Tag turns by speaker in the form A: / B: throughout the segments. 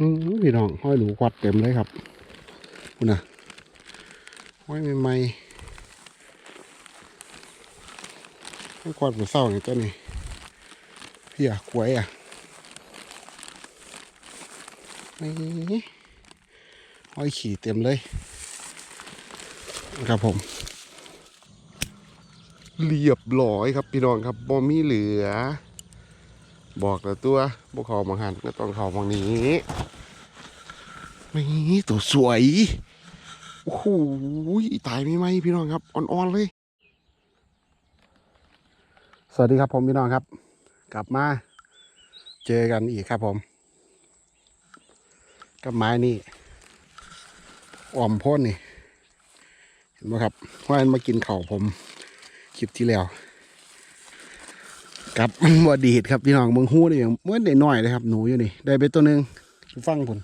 A: พี่น้องห้อยหลูควัดเต็มเลยครับคุณนะห้อยใหม่ๆห้อยควัดหัวเศร้าอย่างตัวนี้พี่อะกล้วยอะนี่ห้อยขี่เต็มเลยนะครับผม เรียบร้อยครับพี่น้องครับบ่มีเหลือ บอกแล้วตัวบ่เขาบางหันก็ต้องเขาบางนี้ นี่ตัวสวย โอ้โหตายไม่ไหมพี่น้องครับ อ่อนๆเลย สวัสดีครับผมพี่น้องครับ กลับมา เจอกันอีกครับผมกับไม้นี่อ่อมพ่นนี่ เห็นไหมครับว่ามันมากินเข่าผมคลิปที่แล้วกับบอดีดครับพี่น้องเมืองหู้นี่เมื่อได้น้อยเลยครับ หนูอยู่นี่ ได้ไปตัวหนึ่งฟังผล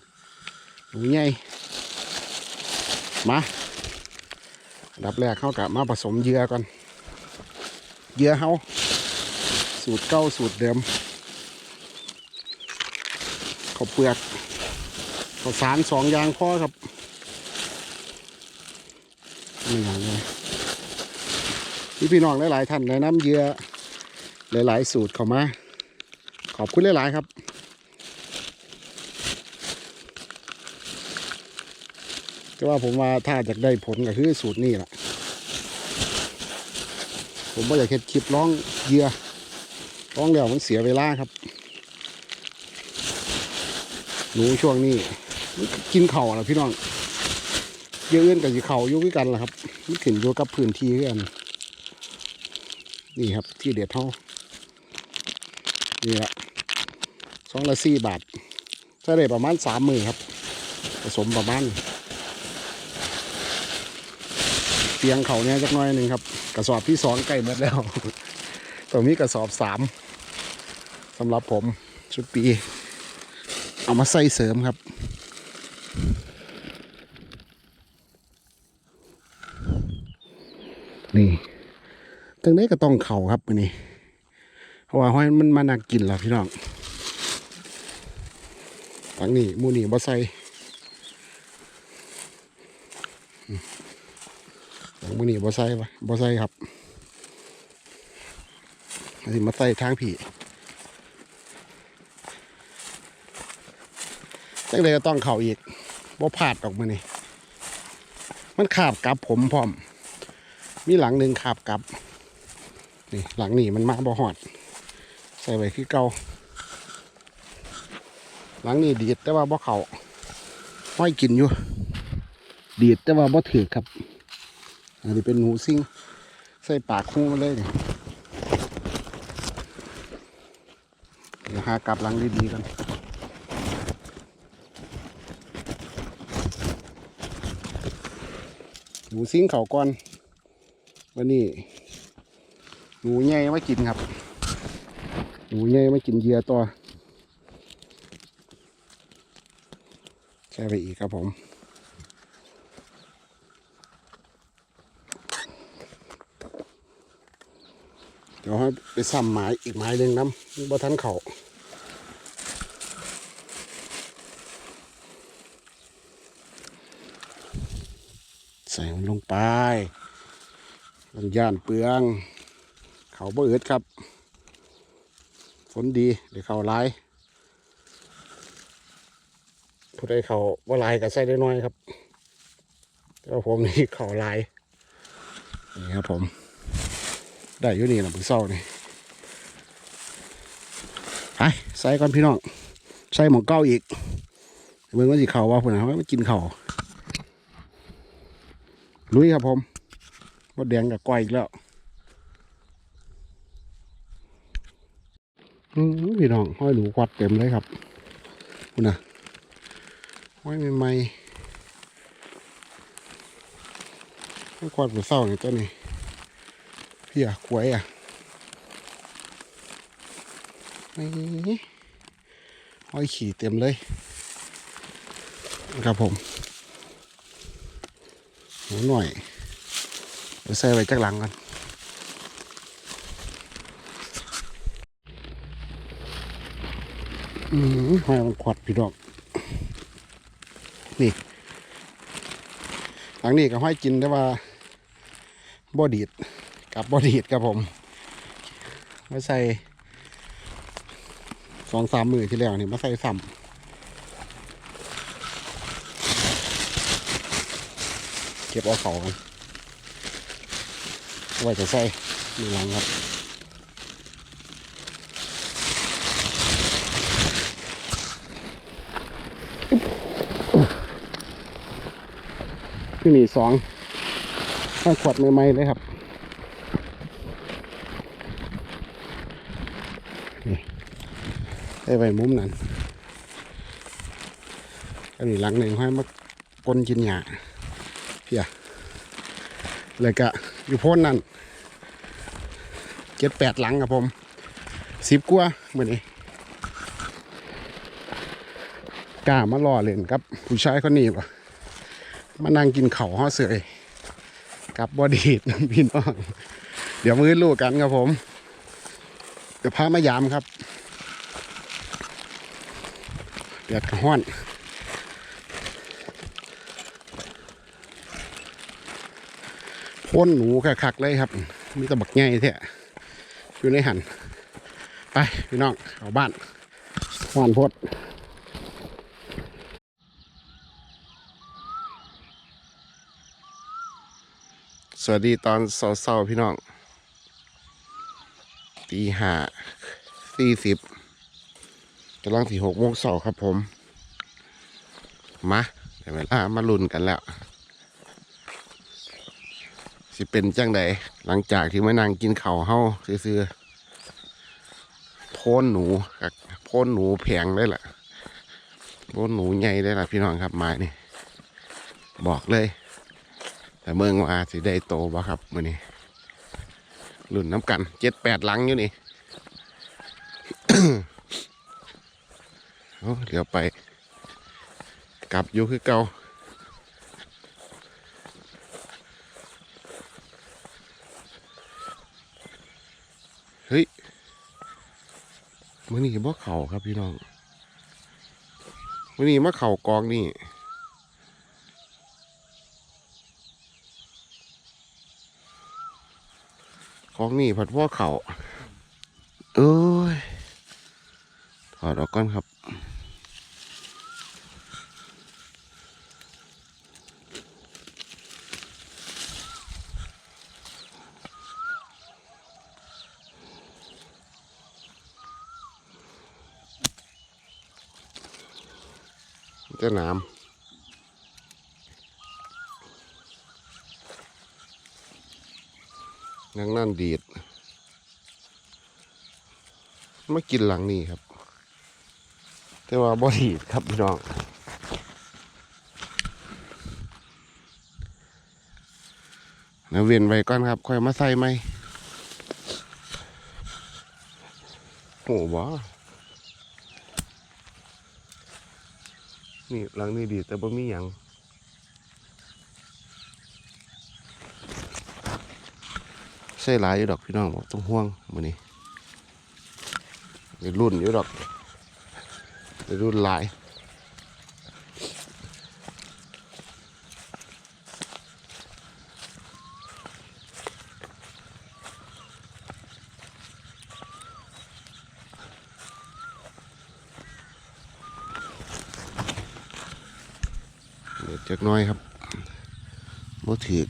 A: หนูใหญ่มาอันดับแรกเข้ากับมาผสมเยื่อก่อนเยื่อเขาสูตรเก้าสูตรเดิมข้าวเปลือกข้าวสารสองอย่างพ่อครับนี่อย่างเลยพี่พี่น้องหลาย ๆ ท่านแนะนำเยื่อหลาย ๆ สูตรเข้ามา ขอบคุณหลาย ๆ ครับ แต่ว่าผมว่าถ้าอยากได้ผลก็คือสูตรนี้แหละผมไม่อยากเห็ดคลิปร้องเยื่อร้องแล้วมันเสียเวลาครับ หนูช่วงนี้กินเข่าวล่ะพี่น้องเยื่ออื่นกับสีเข่ายุ่งกันล่ะครับมันขึ้นอยู่กับพื้นที่กันนี่ครับ ที่เด็ดเท่านี่ละสองละสี่บาทจะได้ประมาณสามหมื่นครับ ผสมประมาณ เตียงเขาเนี่ยจักน้อยหนึ่งครับ กระสอบที่สองใกล้หมดแล้ว ตรงนี้กระสอบสามสำหรับผมชุดปี เอามาใส่เสริมครับนี่ตรงนี้ก็ต้องเข่าครับอันนี้เพราะว่าห้อยมันมานักกินแล้วพี่น้องทั้งนี้มูนี่บ่ใส่อืม ทั้งหนี่บ่ใส่ปะบ่ใส่ครับอันนี้มาใส่ทางผีจังเลยก็ต้องเข่าอีกบ่พลาดออกมานี่มันขาบกลับผมพร้อม มีหลังหนึ่งขาบกลับ นี่หลังนี่มันมาบ่หอด ใส่ไว้คือเก่าหลังนี่ดีดแต่ว่าบ่เขาห้อยกินอยู่ ดีดแต่ว่าบ่ถือครับ อันนี้เป็นหนูซิ่งใส่ปากคู่มาเลยนี่เดี๋ยวหากลับหลังดีๆกันหนูซิ่งเขาก่อนวันนี้หนูใหญ่มากินครับหนูใหญ่มากินเหยื่อตัวใช่ไปอีกครับผม ดี๋ยวให้ไปซ้ำไม้อีกไม้หนึ่งน้ำบ่ทันเขาใส่ลงไปมันย่านเปลือง เขาบ่อืดครับ ฝนดีเดี๋ยวเขาลายผู้ใดเขาว่ลายก็ใส่ได้น้อยครับแต่ว่าผมนี่เขาลายนี่ครับผม ได้อยู่นี่นะพึ่งเศร้านี่ไปใส่ก่อนพี่น้องใส่หมองเก้าอีกเมื่อวันสิเขาว่าผมนะว่ามันกินเขาลุยครับผมมดแดงกับก้อยอีกแล้วอืมพี่น้องห้อยหลูควัดเต็มเลยครับคุณนะห้อยใหม่ๆห้อยควัดหัวเศร้าอย่างตัวนี้ พี่อะกล้วยอะนี่ห้อยขี่เต็มเลย ครับผมหนูหน่อยเดี๋ยวใส่ไว้จักหลังกันอืมหอยมันขวัดพี่ดอก นี่ หลังนี้ก็ห้อยกินแต่ว่าบ่ดีด กับบ่ดีดครับผมมาใส่สองสามมือที่แล้วนี่มาใส่ซ้ำเก็บเอาเขากันไว้จะใส่มือหลังครับที่นี่สองข้างขวดใหม่ๆเลยครับ ได้ไปมุมนั้นอันนี้หลังหนึ่งให้มาปนกินหญ้าเพียเลยก็อยู่พ้นนั่นเจ็ดแปดหลังครับผมสิบกว่าเหมือนนี้กล้ามาล่อเล่นกับ ผู้ชายคนนี้ปะมานั่งกินเข่าห่อเสยกับบอดีดพี่น้อง เดี๋ยวมื้อลูกกันครับผม เดี๋ยวพามายามครับ เดือดกระห้อนพ่นหนูคักๆเลยครับ มีตะบักไงแท้อยู่ในหัน ไปพี่น้องเอาบ้านหวานพดสวัสดีตอนเช้าๆพี่น้องตีห้าสี่สิบ กำลังสี่หกโมงเช้าครับผม มาเดี๋ยวเวลามาลุ้นกันแล้ว สิเป็นจังใดหลังจากที่มานั่งกินข้าเฮาซื้อโพนหนูกับโพนหนูแพงเลยล่ะโพนหนูใหญ่เลยล่ะพี่น้องครับไม้นี่บอกเลย แต่เมืองว่าสิได้โตบ่ครับมือนี้รุ่นน้ำกันเจ็ดแปดหลังอยู่นี่ โอ้เดี๋ยวไปกลับอยู่คือเก่าเฮ้ยมื้อนี้บ่เข่าครับพี่น้องมื้อนี้มาเข่ากองนี่ของนี่ผัดพ่อเข่าเอ้ยถอดออกก่อนครับ จะน้ำยังนั่นดีดมากินหลังนี้ครับ แต่ว่าบ่ดีดครับพี่น้องแล้วเวียนไว้ก่อนครับ ค่อยมาใส่ไหมโอ้ว้า นี่หลังนี้ดีแต่บ่มีหยังใส่หลายอยู่ดอกพี่น้องบอกต้องห่วงมื้อนี้ในรุ่นอยู่ดอกในรุ่นหลาย จักน้อยครับบ่ถือ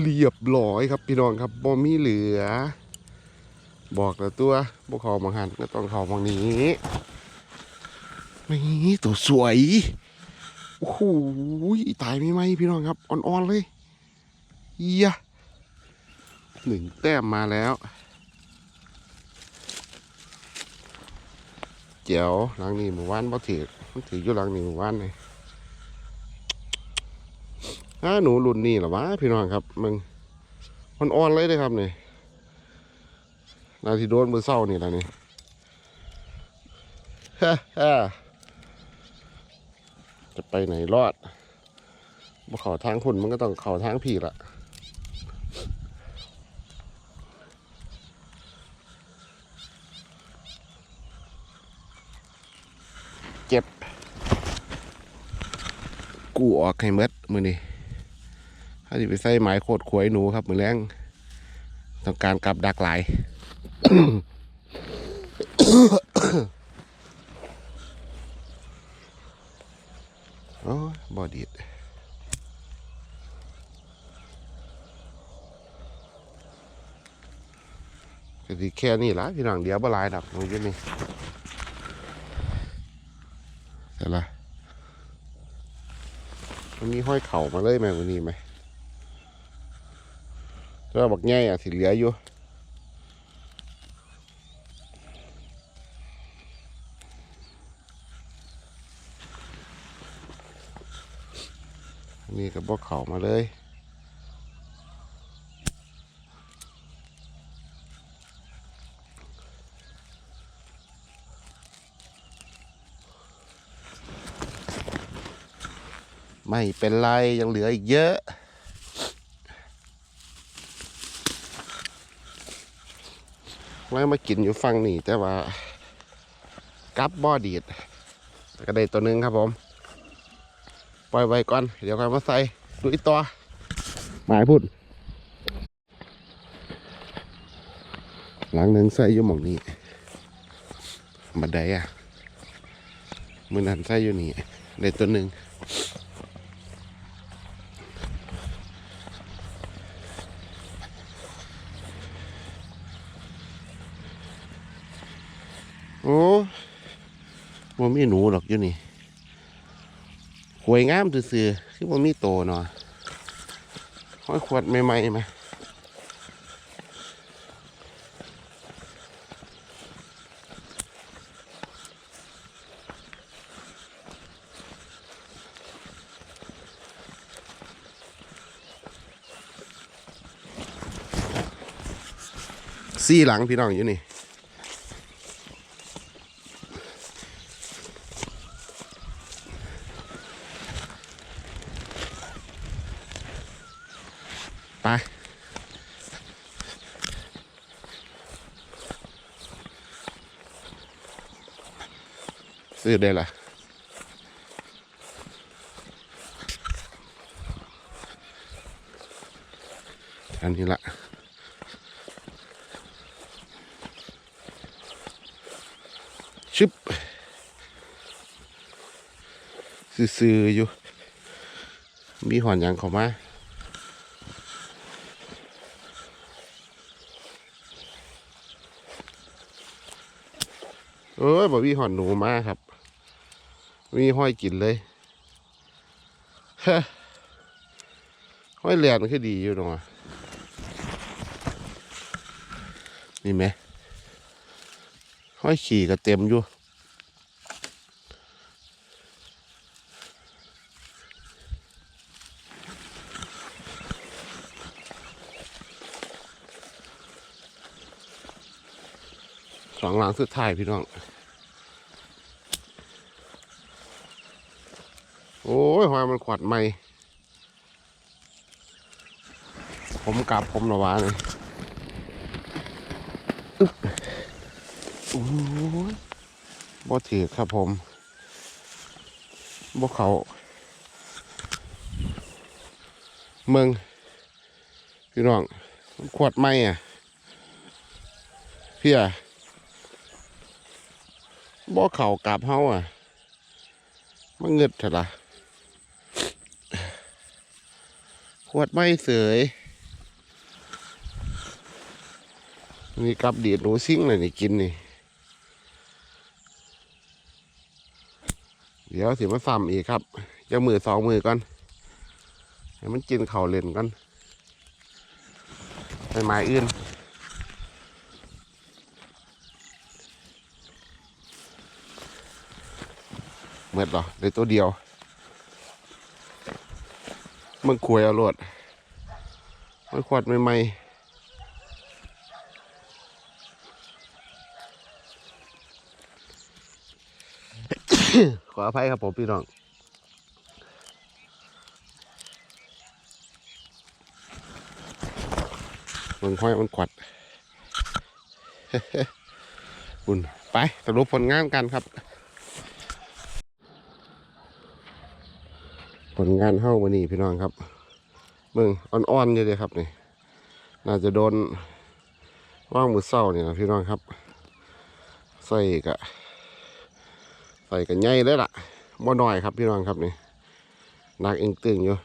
A: เรียบร้อยครับพี่น้องครับบ่มีเหลือ บอกแล้วตัวบ่เขาบางหันก็ต้องเขาบางนี้นี่ตัวสวย โอ้โหตายไม่ไหมพี่น้องครับ อ่อนๆเลยเยียหนึ่งแต้มมาแล้วเจ๋วหลังนี้หมู่บ้านบ่ถือมันถืออยู่หลังนี้หมู่บ้านเลยถ้าหนูรุ่นนี้หรอวะพี่น้องครับมึงมันอ่อนเลยเลยครับนี่นาทีโดนมือเศร้านี่แหละนี่ฮ่าฮ่า
B: จะไปไหนรอดบ่เขาทางพุ่นมันก็ต้องเขาทางผีละเจ็บ กูออกให้เมดมือนี่ถ้าจะไปใส่ไม้โคตรขวยหนูครับมือแรงต้องการกลับดักหลาย โอ้บอดีดก็สิแค่นี้ละพี่น้องเดียวบ่ลายดอกตรงนี้นี่เสร็จละมันมีห้อยเข่ามาเลยไหมวันนี้ไหมแล้วบักแง่อะสิเหลืออยู่ นี่ก็บอกเขามาเลยไม่เป็นไร ยังเหลืออีกเยอะไว้มากินอยู่ฟังนี่แต่ว่า กับบ่อดีดก็ได้ตัวนึงครับผม ปล่อยไว้ก่อน เดี๋ยวค่อยมาใส่ดูอีกตัวหมายพูดหลังหนึ่งใส่อยู่หมองนี้บันไดอะมือนันใส่อยู่นี่ได้ตัวหนึ่งโอ้บ่มีหนูหรอกอยู่นี่ หวยงามซื่อๆคือว่ามีโตเนาะห้อยขวดใหม่ๆไหมซี่หลังพี่น้องอยู่นี่ ไป ซื้อได้ละอันนี้ละชึบซื้อๆอยู่ มีหอนหยังเข้ามา เอ้ยบ่มีหอนหนูมาครับ มีห้อยกินเลยห้อยเหรียญคือดีอยู่เนาะนี่ไหมห้อยขี่ก็เต็มอยู่สองหลังสุดท้ายพี่น้อง อ้ยหอยมันขวัดใหม่ ผมกลับผมระวาเลยอึ๊บโอ้ยบ่ถือครับผมบ่เขาเมืองพี่น้องขวดใหม่อะเพี่ยบ่เข่ากลับเฮาอะมันเงึดเถอะล่ะ ขวดไม่เสยนี่กับดีดหนูซิ่งเลยนี่กินนี่ เดี๋ยวสิมาซ้ำอีกครับจะมือสองมือก่อนให้มันกินเข่าเล่นกันไปไม้อื่นเมื่อหรอในตัวเดียว มันขวยเอารวดมันขวดใหม่ๆขออภัยครับผมพี่น้อง มันห้อยมันขวดบุญไปสรุปผลงานกันครับ ลงานเฮ้าวันนี้พี่น้องครับเบิ่งอ่อนๆอยู่เลยครับนี่ น่าจะโดนว่างมือเศร้าเนี่ยนะพี่น้องครับ ใส่กะใส่กันใหญ่เลยล่ะบ่น้อยครับพี่น้องครับนี่หนักเองตึงอยู่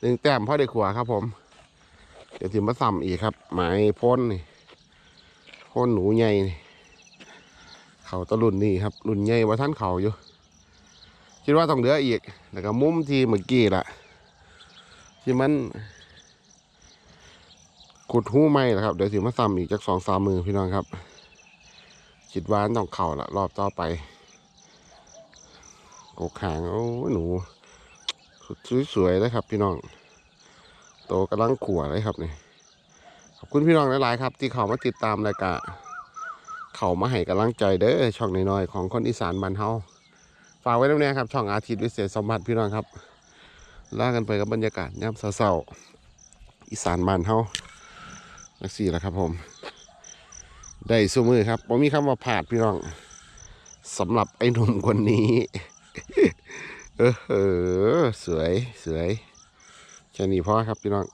B: ตึงแต้มพ่อได้ขวาครับ ผม เดี๋ยวถิมาซ้ำอีกครับ หมายพ่นนี่พ่นหนูใหญ่นี่เขาตะรุ่นนี่ครับ รุ่นใหญ่ว่าท่านเขาอยู่ คิดว่าต้องเหลืออีก แล้วก็มุมที่เมื่อกี้ล่ะที่มันขุดหู้ไม่ละครับ เดี๋ยวถิมาซ้ำอีกจากสองสามมือพี่น้องครับคิดว่าต้องเข่าละรอบต่อไปกกหางโอ้หนูสวยๆเลยครับพี่น้อง โตกำลังขวเลยครับนี่ขอบคุณพี่น้องหลายๆครับ ที่เขามาติดตามรายการเขามาให้กำลังใจเด้อช่องน้อยๆของคนอีสานบ้านเฮา ฝากไว้ตรงนี้ครับ ช่องอาทิตย์วิเศษสมบัติพี่น้องครับลากันไปกับบรรยากาศยามเศร้าๆอีสานบ้านเฮาลักสี่แหละครับผม ได้สู้มือครับผมมีคำว่าผาดพี่น้องสำหรับไอ้หนุ่มคนนี้เออเออสวยสวยแค่นี้พอครับพี่น้อง